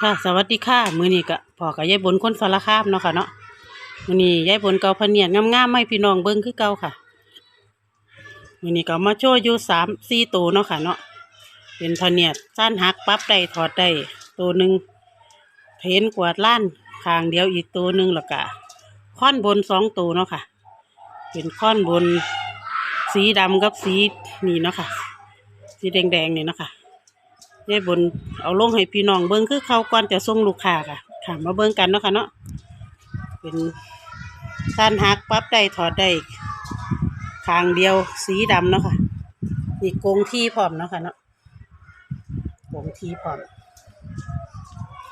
ค่ะสวัสดีค่ะมือนี้ก็พอกับยายบนคนสารคามเนาะค่ะเนาะมือนี้ยายบนเกาพเนียดงามๆให้พี่น้องเบิ่งคือเกาค่ะมือนี้ก็มาโชว์อยู่สามสี่ตัวเนาะค่ะเนาะเป็นพเนียดสั้นหักปรับได้ถอดได้ตัวหนึ่งเพนกวาดล้านข้างเดียวอีกตัวหนึ่งแล้วก็ค่อนบนสองตัวเนาะค่ะ เป็นค่อนบนสีดำกับสีนี่เนาะค่ะ สีแดงๆนี่เนาะค่ะ ยายบนเอาลงให้พี่น้องเบิ้งคือเขาก่อนจะส่งลูกค้าค่ะค่ะมาเบิ้งกันเนาะค่ะเนาะเป็นสั้นหักปั๊บได้ถอดได้ข้างเดียวสีดำเนาะค่ะนี่กงที่พร้อมเนาะค่ะเนาะกงที่พร้อม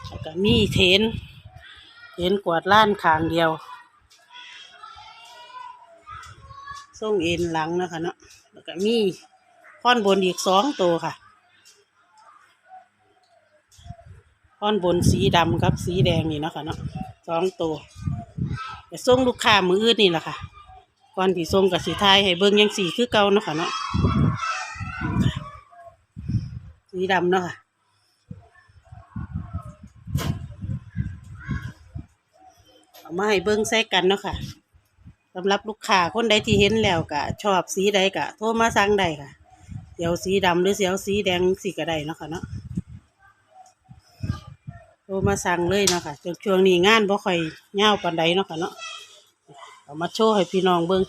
แล้วก็มีเทนเทนกวาดล้านข้างเดียวส่งเอ็นหลังเนาะค่ะเนาะแล้วก็มีข้อนบนอีกสองตัวค่ะ ท่อนบนสีดำกับสีแดงนี่เนาะค่ะเนาะสองตัวแต่ส่งลูกค้ามืออื่นนี่แหละค่ะก่อนที่ส่งกับสีไทยให้เบิ่งยังสีคือเก่าเนาะค่ะเนาะสีดำเนาะค่ะเอามาให้เบิ่งใส่กันเนาะค่ะสำหรับลูกค้าคนใดที่เห็นแล้วก็ชอบสีใดก็โทรมาสั่งได้ค่ะเดี๋ยวสีดำหรือเสียวสีแดงสีก็ได้เนาะค่ะเนาะ โทรมาสั่งเลยเนาะค่ะช่วงช่วงนี้งานบ่ค่อยเงาวปันใดเนาะค่ะเนาะเอามาโชว์ให้พี่น้องเบิ่ง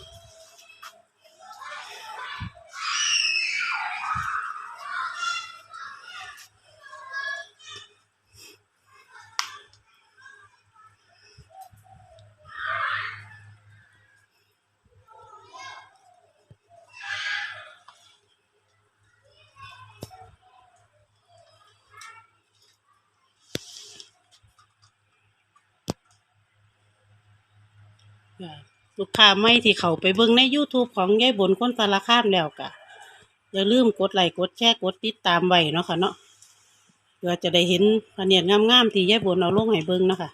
ลูกค้าไม่ที่เขาไปเบิ่งใน YouTube ของยายบนคนสารคามแล้วก็อย่าลืมกดไลค์กดแชร์กดติดตามไว้เนาะค่ะเนาะเพื่อจะได้เห็นพะเนียดงามๆที่ยายบนเอาลงให้เบิ่งเนาะค่ะ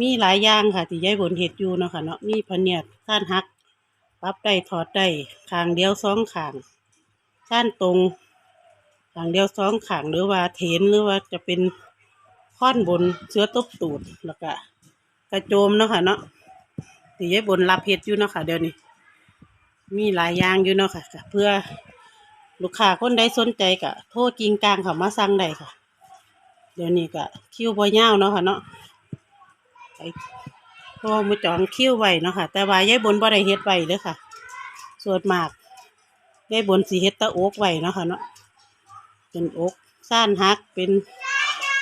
มีหลายอย่างค่ะที่ยายบนเฮ็ดอยู่เนาะค่ะเนาะมีพะเนียดข้านหักปรับได้ถอดได้ขางเดียวสองขางข้านตรงขางเดียวสองขางหรือว่าเถนหรือว่าจะเป็นค่อนบนเสื้อตบตูดแล้วก็ กระโจมเนาะค่ะเนาะที่ยายบนรับเฮ็ดอยู่เนาะค่ะเดี๋ยวนี้ มีหลายอย่างอยู่เนาะค่ะเพื่อลูกค้าคนใดสนใจก็โทรจริงกลางเขามาสั่งได้ค่ะ เดี๋ยวนี้ก็คิวบ่ยาวเนาะค่ะเนาะไปโทรมาจองคิวไว้เนาะค่ะ แต่ว่ายายบนบ่ได้เฮ็ดไว้เด้อค่ะส่วนมากยายบนสิเฮ็ดตะโอกไว้เนาะค่ะเนาะเป็นอกซ่านหักเป็น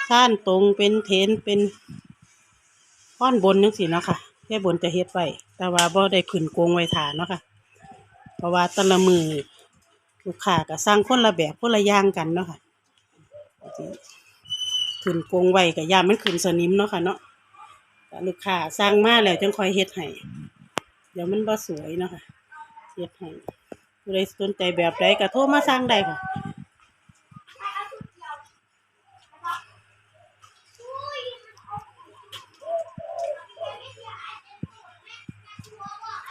ซ่านตรงเป็นเทนเป็น ข้อนบนจังซี่เนาะค่ะยายบนจะเฮ็ดไว้แต่ว่าบ่ได้ขึ้นโกงไว้ฐานเนาะค่ะ เพราะว่าต่ละมือลูกค้าก็สั่งคนละแบบคนละอย่างกันเนาะค่ะขึ้นโกงไว้ก็ย่ามันขึ้นสนิมเนาะค่ะเนาะลูกค้าสั่งมาแล้วจังคอยเฮ็ดให้เดี๋ยวมันบ่สวยเนาะค่ะเฮ็ดให้ผู้ใดสนใจแบบใดก็โทรมาสั่งได้ค่ะ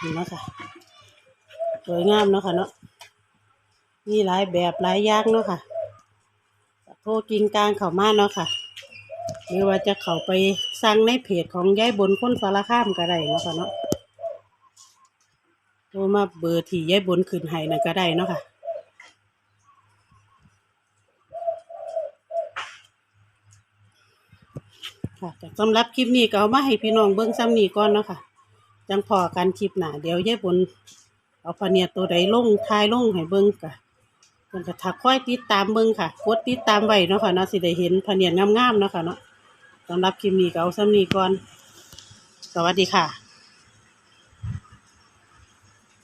นี่เนาะค่ะสวยงามเนาะค่ะเนาะมีหลายแบบหลายอย่างเนาะค่ะโทรกินกลางเข้ามาเนาะค่ะ หรือว่าจะเข้าไปสั่งในเพจของยายบนคนสารคามก็ได้เนาะค่ะเนาะโทรมาเบอร์ที่ยายบนขึ้นให้นั่นก็ได้เนาะค่ะค่ะสำหรับคลิปนี้ก็เอามาให้พี่น้องเบิ่งซ้ำนี้ก่อนเนาะค่ะ จังพอกันคลิปหนาเดี๋ยวยายบนเอาพเนียตัวใดลงทายลงให้เบิ้งกะเพิ่นก็ถักค่อยติดตามเบิ้งค่ะกดติดตามไว้เนาะค่ะเนาะสิได้เห็นพเนียงามๆเนาะค่ะเนาะสำหรับคลิปนี้ก็เอาซ้ำนี้ก่อน สวัสดีค่ะ